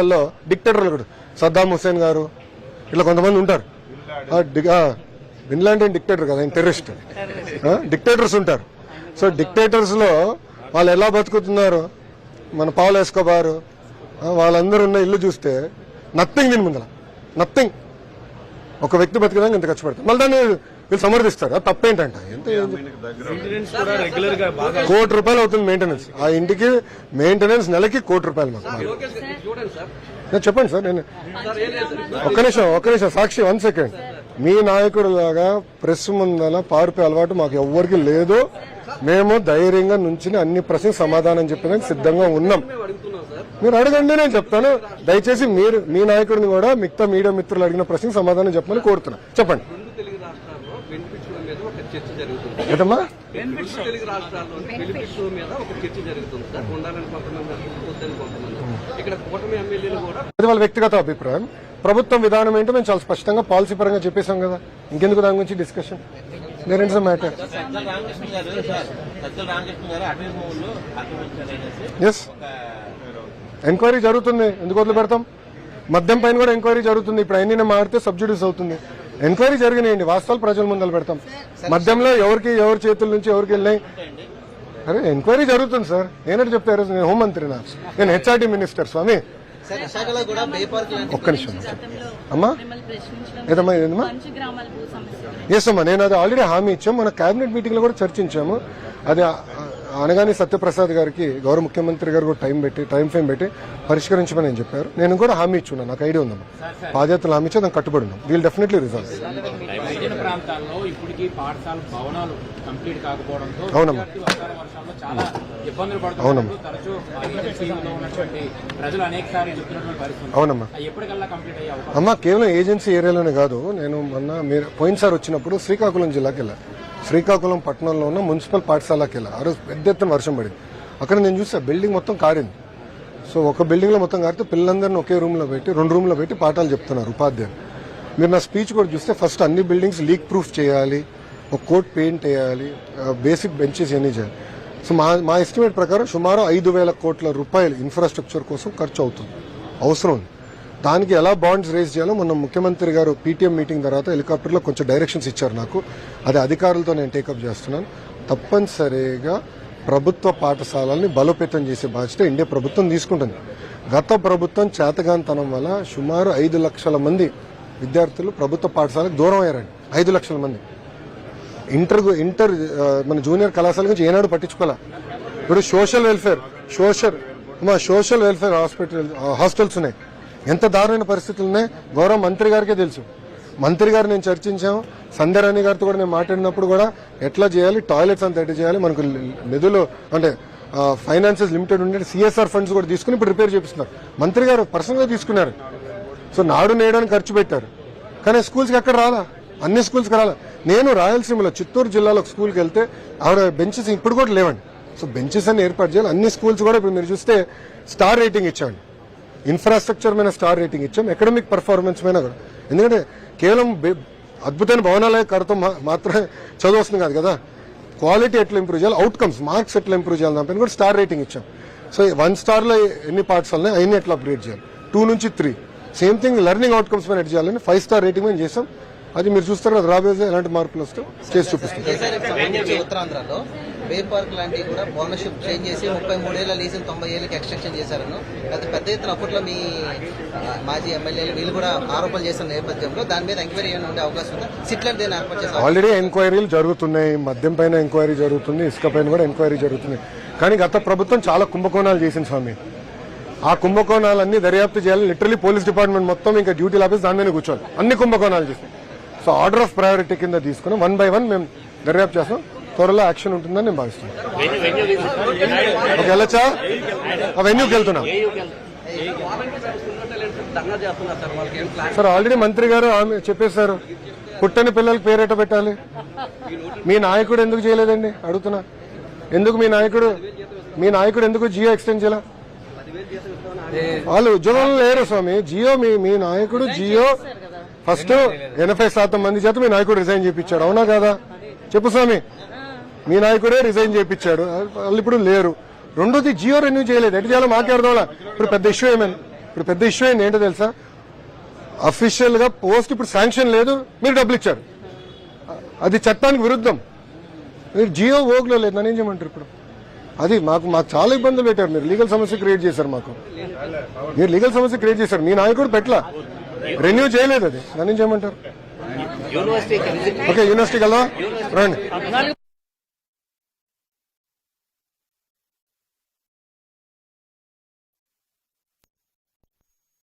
లో డిక్టేటర్లు కూడా. సద్దాం హుసేన్ గారు ఇట్లా కొంతమంది ఉంటారు. డి- బిన్ లాంటి డిక్టేటర్ కదా ఆయన టెర్రరిస్ట్. డిక్టేటర్స్ ఉంటారు. సో డిక్టేటర్స్లో వాళ్ళు ఎలా బతుకుతున్నారు? మన పావులు వేసుకోబారు వాళ్ళందరూ ఉన్న ఇల్లు చూస్తే నథింగ్ దీని ముందర. నథింగ్. ఒక వ్యక్తి బతికడానికి ఇంత ఖర్చు పెడతారు. మళ్ళీ దాన్ని వీళ్ళు సమర్థిస్తారు? తప్పేంటంట? ఎంత మెయింటెనెన్స్ కూడా రెగ్యులర్గా బాగా కోటి రూపాయలు అవుతుంది మెయింటెనెన్స్ ఆ ఇంటికి మెయింటెనెన్స్ నెలకి కోటి రూపాయలు మాకు. నేను చెప్పండి సార్ నేను ఒక్క నిమిషం ఒక్క నిమిషం సాక్షి వన్ సెకండ్ మీ నాయకుడు లాగా ప్రెస్ ముందల పారిపోయే అలవాటు మాకు ఎవ్వరికి లేదు. మేము ధైర్యంగా నుంచి అన్ని ప్రశ్నలకు సమాధానం చెప్పడానికి సిద్ధంగా ఉన్నాం. మీరు అడగండి నేను చెప్తాను. దయచేసి మీరు మీ నాయకుడిని కూడా మిగతా మీడియా మిత్రులు అడిగిన ప్రశ్నకు సమాధానం చెప్పమని కోరుతున్నా. చెప్పండి. రెండు తెలుగు రాష్ట్రాల్లో బెనిఫిట్స్ మీద ఒక చర్చ జరుగుతుంది. ఏంటమ్మా? రెండు తెలుగు రాష్ట్రాల్లో బెనిఫిట్స్ మీద ఒక చర్చ జరుగుతుంది. సార్ ఉండాలని కొంతమంది అంటున్నారు, వద్దని కొంతమంది ఇక్కడ కూటమి ఎమ్మెల్యేలు కూడా అది వాళ్ళ వ్యక్తిగత అభిప్రాయం. ప్రభుత్వం విధానం ఏంటో మేము చాలా స్పష్టంగా పాలసీ పరంగా చెప్పేశాం కదా. ఇంకెందుకు దాని గురించి డిస్కషన్ మ్యాటర్ ఎస్ ఎంక్వైరీ జరుగుతుంది. ఎందుకు వదిలి పెడతాం? మద్యం పైన కూడా ఎంక్వైరీ జరుగుతుంది. ఇప్పుడు అన్ని మారితే సబ్సిడీస్ అవుతుంది. ఎంక్వైరీ జరిగినాయండి. వాస్తవాలు ప్రజల ముందర పెడతాం. మద్యంలో ఎవరికి ఎవరి చేతుల నుంచి ఎవరికి వెళ్ళినాయి? అరే ఎంక్వైరీ జరుగుతుంది సార్. నేనంటే చెప్తారు నేను హోంమంత్రినా? నేను హెచ్ఆర్డీ మినిస్టర్ స్వామి. ఒక్క నిమిషం అమ్మా? ఏదమ్మా ఏదమ్మా? ఎస్ అమ్మా. నేను అది ఆల్రెడీ హామీ ఇచ్చాం. మన కేబినెట్ మీటింగ్లో కూడా చర్చించాము. అది అనగానే సత్యప్రసాద్ గారికి గౌరవ ముఖ్యమంత్రి గారు కూడా టైం పెట్టి టైం ఫ్రేమ్ పెట్టి పరిష్కరించమని నేను చెప్పారు. నేను కూడా హామీ ఇచ్చున్నాను. నాకు ఐడియా ఉందమ్మా. బాధ్యతలు హామీ ఇచ్చా దానికి కట్టుబడి ఉన్నాం. వీల్ డెఫినెట్లీ కాకపోవడంతో అవునమ్మా. అవునమ్మా. అవునమ్మా. అమ్మ కేవలం ఏజెన్సీ ఏరియాలోనే కాదు. నేను మొన్న మీరు పోయినసారి వచ్చినప్పుడు శ్రీకాకుళం జిల్లాకి వెళ్ళా. శ్రీకాకుళం పట్టణంలో ఉన్న మున్సిపల్ పాఠశాలకి వెళ్ళా. ఆ రోజు పెద్ద ఎత్తున వర్షం పడింది. అక్కడ నేను చూసా బిల్డింగ్ మొత్తం కారింది. సో ఒక బిల్డింగ్లో మొత్తం కారితే పిల్లలందరిని ఒకే రూమ్లో పెట్టి రెండు రూమ్లో పెట్టి పాఠాలు చెప్తున్నారు ఉపాధ్యాయులు. మీరు నా స్పీచ్ కూడా చూస్తే ఫస్ట్ అన్ని బిల్డింగ్స్ లీక్ ప్రూఫ్ చేయాలి ఒక కోట్ పెయింట్ వేయాలి బేసిక్ బెంచెస్ ఇవన్నీ చేయాలి. సో మా మా ఎస్టిమేట్ ప్రకారం సుమారు ఐదు వేల కోట్ల రూపాయలు ఇన్ఫ్రాస్ట్రక్చర్ కోసం ఖర్చు అవుతుంది. అవసరం ఉంది. దానికి ఎలా బాండ్స్ రేస్ చేయాలో మొన్న ముఖ్యమంత్రి గారు పీటీఎం మీటింగ్ తర్వాత హెలికాప్టర్లో కొంచెం డైరెక్షన్స్ ఇచ్చారు నాకు. అది అధికారులతో నేను టేకప్ చేస్తున్నాను. తప్పనిసరిగా ప్రభుత్వ పాఠశాలల్ని బలోపేతం చేసే బాధ్యత ఇండియా ప్రభుత్వం తీసుకుంటుంది. గత ప్రభుత్వం చేతగాంతనం వల్ల సుమారు ఐదు లక్షల మంది విద్యార్థులు ప్రభుత్వ పాఠశాలకు దూరం అయ్యారండి. ఐదు లక్షల మంది. ఇంటర్ ఇంటర్ మన జూనియర్ కళాశాల గురించి ఏనాడు పట్టించుకోలే ఇప్పుడు సోషల్ వెల్ఫేర్ సోషల్ మా సోషల్ వెల్ఫేర్ హాస్పిటల్ హాస్టల్స్ ఉన్నాయి. ఎంత దారుణమైన పరిస్థితులు ఉన్నాయి? గౌరవ మంత్రి గారికే తెలుసు. మంత్రి గారు నేను చర్చించాం. సంధ్యారాణి గారితో కూడా నేను మాట్లాడినప్పుడు కూడా ఎట్లా చేయాలి? టాయిలెట్స్ అంత ఎట్లా చేయాలి? మనకు నిధులు అంటే ఫైనాన్సెస్ లిమిటెడ్ ఉండే సిఎస్ఆర్ ఫండ్స్ కూడా తీసుకుని ఇప్పుడు రిపేర్ చేపిస్తున్నారు. మంత్రి గారు పర్సనల్గా తీసుకున్నారు. సో నాడు నేయడానికి ఖర్చు పెట్టారు. కానీ స్కూల్స్కి ఎక్కడ రాలా? అన్ని స్కూల్స్కి రాలా. నేను రాయలసీమలో చిత్తూరు జిల్లాలో స్కూల్కి వెళ్తే ఆవిడ బెంచెస్ ఇప్పుడు కూడా లేవండి. సో బెంచెస్ అన్ని ఏర్పాటు చేయాలి. అన్ని స్కూల్స్ కూడా ఇప్పుడు మీరు చూస్తే స్టార్ రేటింగ్ ఇచ్చామండి ఇన్ఫ్రాస్ట్రక్చర్ మీద స్టార్ రేటింగ్ ఇచ్చాం ఎకడమిక్ పర్ఫార్మెన్స్ మీద కూడా ఎందుకంటే కేవలం అద్భుతమైన భవనాలే కడతాం మాత్రమే చదవస్తుంది కాదు కదా క్వాలిటీ ఎట్లా ఇంప్రూవ్ చేయాలి అవుట్కమ్స్ మార్క్స్ ఎట్లా ఇంప్రూవ్ చేయాలి దానిపైన కూడా స్టార్ రేటింగ్ ఇచ్చాం సో వన్ స్టార్లో ఎన్ని పార్ట్స్ ఉన్నాయి అవన్నీ ఎట్లా అప్గ్రేడ్ చేయాలి టూ నుంచి three same thing learning outcomes మీద ఎట్ చేయాలని ఫైవ్ స్టార్ రేటింగ్ మేము చేసాం అది మీరు చూస్తారు కదా రాబోయే ఎలాంటి మార్పులు వస్తే చేసి చూపిస్తాం బే పార్క్ లాంటివి కూడా ఓనర్షిప్ చేంజ్ చేసి ముప్పై మూడేళ్ళ లీజులు తొంభై ఏళ్ళకి ఎక్స్టెన్షన్ చేశారను. అది పెద్ద ఎత్తున అప్పట్లో మీ మాజీ ఎమ్మెల్యేలు వీళ్ళు కూడా ఆరోపణలు చేసిన నేపథ్యంలో దాని మీద ఎంక్వైరీ ఏమైనా ఉండే అవకాశం ఉందా? సిట్లాంటి దేని ఏర్పాటు చేసే ఆల్రెడీ ఎంక్వైరీలు జరుగుతున్నాయి. మద్యం పైన ఎంక్వైరీ జరుగుతుంది. ఇసుక పైన కూడా ఎంక్వైరీ జరుగుతుంది కానీ గత ప్రభుత్వం చాలా కుంభకోణాలు చేసింది స్వామి. ఆ కుంభకోణాలన్నీ దర్యాప్తు చేయాలి లిటరలీ పోలీస్ డిపార్ట్మెంట్ మొత్తం ఇంకా డ్యూటీ ఆఫీస్ దాని మీద కూర్చోవాలి. అన్ని కుంభకోణాలు చేస్తాయి సో ఆర్డర్ ఆఫ్ ప్రయారిటీ కింద తీసుకుని వన్ బై వన్ మేము దర్యాప్తు చేస్తాం. త్వరలో యాక్షన్ ఉంటుందని నేను భావిస్తున్నాను. ఓకే వెళ్ళచ్చా? ఆ వెన్యూకి వెళ్తున్నాం. సార్ ఆల్రెడీ మంత్రి గారు ఆమె చెప్పేశారు. పుట్టని పిల్లలకి పేరేట పెట్టాలి? మీ నాయకుడు ఎందుకు చేయలేదండి? అడుగుతున్నా. ఎందుకు మీ నాయకుడు మీ నాయకుడు ఎందుకు జియో ఎక్స్టెండ్ చేయాల? వాళ్ళు ఉద్యోగంలో లేరు స్వామి. జియో మీ మీ నాయకుడు జియో ఫస్ట్ ఎనభై శాతం మంది చేత మీ నాయకుడు రిజైన్ చేయించాడు అవునా కదా? చెప్పు స్వామి. మీ నాయకుడే రిజైన్ చేయించాడు వాళ్ళు ఇప్పుడు లేరు. రెండోది జియో రెన్యూ చేయలేదు. ఎటు చేయాలో అవ్వలా. ఇప్పుడు పెద్ద ఇష్యూ ఏమైంది ఇప్పుడు పెద్ద ఇష్యూ అయింది ఏంటో తెలుసా? అఫీషియల్గా పోస్ట్ ఇప్పుడు శాంక్షన్ లేదు. మీరు డబ్బులు ఇచ్చారు. అది చట్టానికి విరుద్ధం. మీరు జియో ఓగ్లో లేదు. నన్ను ఏం చేయమంటారు ఇప్పుడు? అది మాకు మాకు చాలా ఇబ్బందులు పెట్టారు. మీరు లీగల్ సమస్య క్రియేట్ చేశారు మాకు. మీరు లీగల్ సమస్య క్రియేట్ చేశారు. మీ నాయకుడు పెట్టలా? రెన్యూ చేయలేదు అది. నన్ను ఏం చేయమంటారు? ఓకే యూనివర్సిటీకి వెళ్దాం రండి.